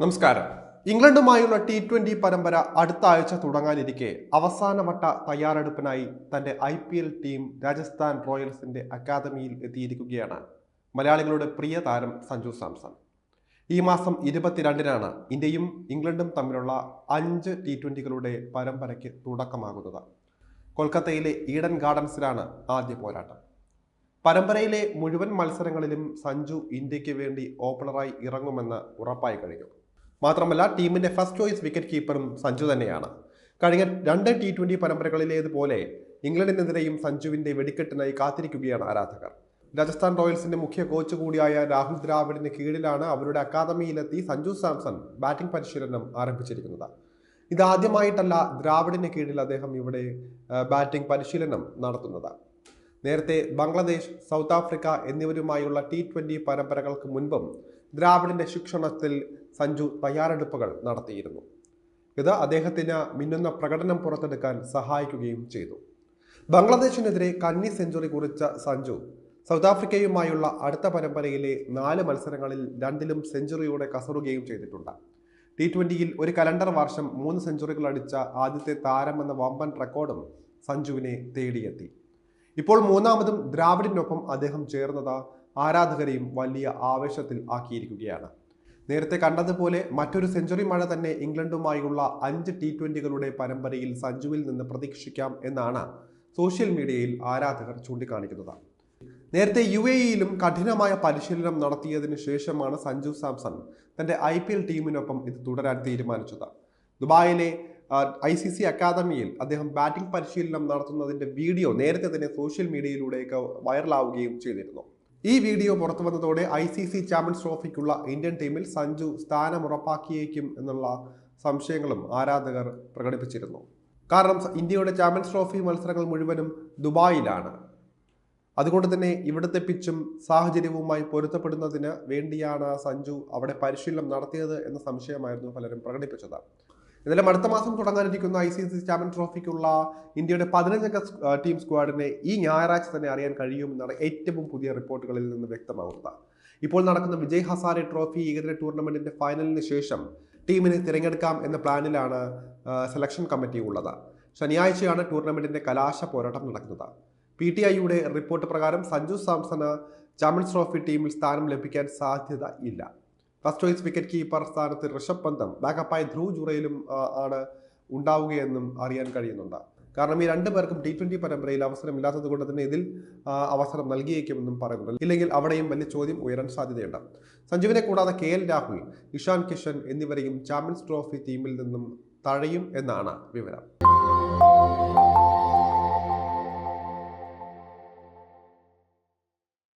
നമസ്കാരം. ഇംഗ്ലണ്ടുമായുള്ള T twenty പരമ്പര അടുത്ത ആഴ്ച തുടങ്ങാനിരിക്കെ അവസാനവട്ട തയ്യാറെടുപ്പിനായി തന്റെ I P L team Rajasthan റോയൽസിന്റെ അക്കാദമിയിൽ എത്തിയിരിക്കുകയാണ്. മലയാളികളുടെ പ്രിയ താരം സഞ്ജു സാംസൺ. ഈ മാസം ഇരുപത്തിരണ്ടിനാണ് ഇന്ത്യയും ഇംഗ്ലണ്ടും തമ്മിലുള്ള അഞ്ച് ടി ട്വന്റികളുടെ പരമ്പരയ്ക്ക് തുടക്കമാകുന്നത്. കൊൽക്കത്തയിലെ ഈഡൻ ഗാർഡൻസിലാണ് ആദ്യ പോരാട്ടം. പരമ്പരയിലെ മുഴുവൻ മത്സരങ്ങളിലും സഞ്ജു ഇന്ത്യയ്ക്ക് വേണ്ടി ഓപ്പണറായി ഇറങ്ങുമെന്ന് ഉറപ്പായി കഴിഞ്ഞു. മാത്രമല്ല ടീമിന്റെ ഫസ്റ്റ് ചോയ്സ് വിക്കറ്റ് കീപ്പറും സഞ്ജു തന്നെയാണ്. കഴിഞ്ഞ രണ്ട് ടി ട്വന്റി പരമ്പരകളിലേതുപോലെ ഇംഗ്ലണ്ടിനെതിരെയും സഞ്ജുവിന്റെ വെടിക്കെട്ടിനായി കാത്തിരിക്കുകയാണ് ആരാധകർ. രാജസ്ഥാൻ റോയൽസിന്റെ മുഖ്യ കോച്ച് കൂടിയായ രാഹുൽ ദ്രാവിഡിന് കീഴിലാണ് അവരുടെ അക്കാദമിയിലെത്തി സഞ്ജു സാംസൺ ബാറ്റിംഗ് പരിശീലനം ആരംഭിച്ചിരിക്കുന്നത്. ഇതാദ്യമായിട്ടല്ല ദ്രാവിഡിന് കീഴിൽ അദ്ദേഹം ഇവിടെ ബാറ്റിംഗ് പരിശീലനം നടത്തുന്നത്. നേരത്തെ ബംഗ്ലാദേശ് സൗത്ത് ആഫ്രിക്ക എന്നിവരുമായുള്ള ടി ട്വന്റി പരമ്പരകൾക്ക് മുൻപും ദ്രാവിഡിന്റെ ശിക്ഷണത്തിൽ സഞ്ജു തയ്യാറെടുപ്പുകൾ നടത്തിയിരുന്നു. ഇത് അദ്ദേഹത്തിന് മിന്നുന്ന പ്രകടനം പുറത്തെടുക്കാൻ സഹായിക്കുകയും ചെയ്തു. ബംഗ്ലാദേശിനെതിരെ കന്നി സെഞ്ചുറി കുറിച്ച സഞ്ജു സൗത്ത് ആഫ്രിക്കയുമായുള്ള അടുത്ത പരമ്പരയിലെ നാല് മത്സരങ്ങളിൽ രണ്ടിലും സെഞ്ചുറിയോടെ കസറുകയും ചെയ്തിട്ടുണ്ട്. ടി ട്വന്റിയിൽ ഒരു കലണ്ടർ വർഷം മൂന്ന് സെഞ്ചുറികൾ അടിച്ച ആദ്യത്തെ താരമെന്ന വമ്പൻ റെക്കോർഡും സഞ്ജുവിനെ തേടിയെത്തി. ഇപ്പോൾ മൂന്നാമതും ദ്രാവിഡിനൊപ്പം അദ്ദേഹം ചേർന്നത് ആരാധകരെയും വലിയ ആവേശത്തിൽ ആക്കിയിരിക്കുകയാണ്. നേരത്തെ കണ്ടതുപോലെ മറ്റൊരു സെഞ്ചുറി മഴ തന്നെ ഇംഗ്ലണ്ടുമായുള്ള അഞ്ച് ടി ട്വന്റികളുടെ പരമ്പരയിൽ സഞ്ജുവിൽ നിന്ന് പ്രതീക്ഷിക്കാം എന്നാണ് സോഷ്യൽ മീഡിയയിൽ ആരാധകർ ചൂണ്ടിക്കാണിക്കുന്നത്. നേരത്തെ യു എ ഇയിലും കഠിനമായ പരിശീലനം നടത്തിയതിന് ശേഷമാണ് സഞ്ജു സാംസൺ തന്റെ ഐ പി എൽ ടീമിനൊപ്പം ഇത് തുടരാൻ തീരുമാനിച്ചത്. ദുബായിലെ ഐ സി സി അക്കാദമിയിൽ അദ്ദേഹം ബാറ്റിംഗ് പരിശീലനം നടത്തുന്നതിന്റെ വീഡിയോ നേരത്തെ തന്നെ സോഷ്യൽ മീഡിയയിലൂടെയൊക്കെ വൈറലാവുകയും ചെയ്തിരുന്നു. ഈ വീഡിയോ പുറത്തു വന്നതോടെ ഐ സി സി ചാമ്പ്യൻസ് ട്രോഫിക്കുള്ള ഇന്ത്യൻ ടീമിൽ സഞ്ജു സ്ഥാനം ഉറപ്പാക്കിയേക്കും എന്നുള്ള സംശയങ്ങളും ആരാധകർ പ്രകടിപ്പിച്ചിരുന്നു. കാരണം ഇന്ത്യയുടെ ചാമ്പ്യൻസ് ട്രോഫി മത്സരങ്ങൾ മുഴുവനും ദുബായിലാണ്. അതുകൊണ്ട് തന്നെ ഇവിടുത്തെ പിച്ചും സാഹചര്യവുമായി പൊരുത്തപ്പെടുന്നതിന് വേണ്ടിയാണ് സഞ്ജു അവിടെ പരിശീലനം നടത്തിയത് എന്ന സംശയമായിരുന്നു പലരും പ്രകടിപ്പിച്ചത്. എന്നാലും അടുത്ത മാസം തുടങ്ങാനിരിക്കുന്ന ഐ സി സി ചാമ്പ്യൻ ട്രോഫിക്കുള്ള ഇന്ത്യയുടെ പതിനഞ്ചംഗ ടീം സ്ക്വാഡിനെ ഈ ഞായറാഴ്ച തന്നെ അറിയാൻ കഴിയുമെന്നാണ് ഏറ്റവും പുതിയ റിപ്പോർട്ടുകളിൽ നിന്ന് വ്യക്തമാകുന്നത് ഇപ്പോൾ നടക്കുന്ന വിജയ് ഹസാരെ ട്രോഫി ഏകദിന ടൂർണമെന്റിന്റെ ഫൈനലിന് ശേഷം ടീമിനെ തിരഞ്ഞെടുക്കാം എന്ന പ്ലാനിലാണ് സെലക്ഷൻ കമ്മിറ്റി ഉള്ളത്. ശനിയാഴ്ചയാണ് ടൂർണമെന്റിന്റെ കലാശ പോരാട്ടം നടക്കുന്നത്. പി ടി ഐയുടെ റിപ്പോർട്ട് പ്രകാരം സഞ്ജു സാംസണ് ചാമ്പ്യൻസ് ട്രോഫി ടീമിൽ സ്ഥാനം ലഭിക്കാൻ സാധ്യത ഇല്ല. ഫസ്റ്റ് ചോയ്സ് വിക്കറ്റ് കീപ്പർ സ്ഥാനത്ത് ഋഷഭ് പന്തം ബാക്കപ്പായി ധ്രുവ് ജുറയിലും ആണ് ഉണ്ടാവുകയെന്നും അറിയാൻ കഴിയുന്നുണ്ട്. കാരണം ഈ രണ്ടു പേർക്കും ടി ട്വന്റി പരമ്പരയിൽ അവസരമില്ലാത്തത് കൊണ്ട് തന്നെ ഇതിൽ അവസരം നൽകിയേക്കുമെന്നും പറയുന്നുണ്ട്. ഇല്ലെങ്കിൽ അവിടെയും വലിയ ചോദ്യം ഉയരാൻ സാധ്യതയുണ്ട്. സഞ്ജുവിനെ കൂടാതെ കെ എൽ രാഹുൽ ഇഷാൻ കിഷൻ എന്നിവരെയും ചാമ്പ്യൻസ് ട്രോഫി ടീമിൽ നിന്നും തഴയും എന്നാണ് വിവരം.